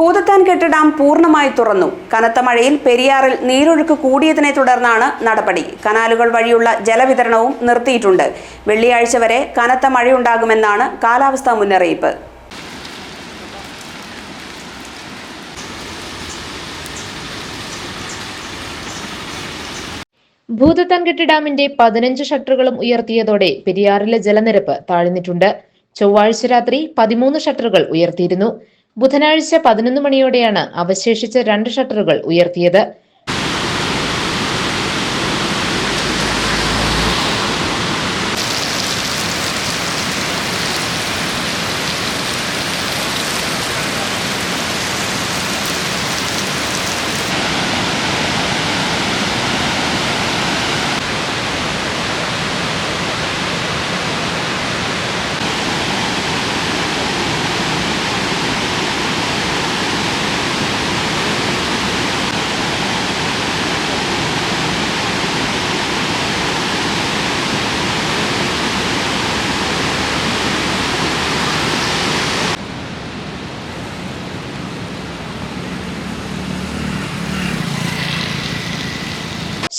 ഭൂതത്താൻകെട്ട് കെട്ടിടം പൂർണമായി തുറന്നു. കനത്ത മഴയിൽ പെരിയാറിൽ നീരൊഴുക്ക് കൂടിയതിനെ തുടർന്നാണ് നടപടി. കനാലുകൾ വഴിയുള്ള ജലവിതരണവും നിർത്തിയിട്ടുണ്ട്. വെള്ളിയാഴ്ച വരെ കനത്ത മഴയുണ്ടാകുമെന്നാണ് കാലാവസ്ഥാ മുന്നറിയിപ്പ്. ഭൂതത്താൻകെട്ട് ഡാമിന്റെ പതിനഞ്ച് ഷട്ടറുകളും ഉയർത്തിയതോടെ പെരിയാറിലെ ജലനിരപ്പ് താഴ്ന്നിട്ടുണ്ട്. ചൊവ്വാഴ്ച രാത്രി പതിമൂന്ന് ഷട്ടറുകൾ ഉയർത്തിയിരുന്നു. ബുധനാഴ്ച പതിനൊന്ന് മണിയോടെയാണ് അവശേഷിച്ച രണ്ട് ഷട്ടറുകൾ ഉയർത്തിയത്.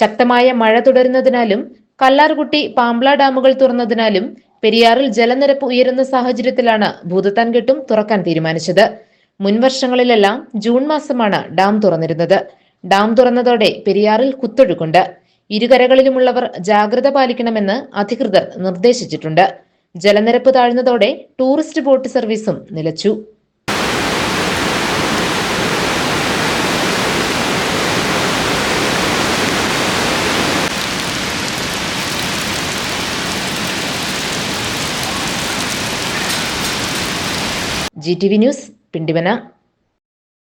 ശക്തമായ മഴ തുടരുന്നതിനാലും കല്ലാർകുട്ടി പാമ്പ്ല ഡാമുകൾ തുറന്നതിനാലും പെരിയാറിൽ ജലനിരപ്പ് ഉയരുന്ന സാഹചര്യത്തിലാണ് ഭൂതത്താൻകെട്ടും തുറക്കാൻ തീരുമാനിച്ചത്. മുൻവർഷങ്ങളിലെല്ലാം ജൂൺ മാസമാണ് ഡാം തുറന്നിരുന്നത്. ഡാം തുറന്നതോടെ പെരിയാറിൽ കുത്തൊഴുക്കുണ്ട്. ഇരുകരകളിലുമുള്ളവർ ജാഗ്രത പാലിക്കണമെന്ന് അധികൃതർ നിർദ്ദേശിച്ചിട്ടുണ്ട്. ജലനിരപ്പ് താഴ്ന്നതോടെ ടൂറിസ്റ്റ് ബോട്ട് സർവീസും നിലച്ചു. G T V news Pindimana.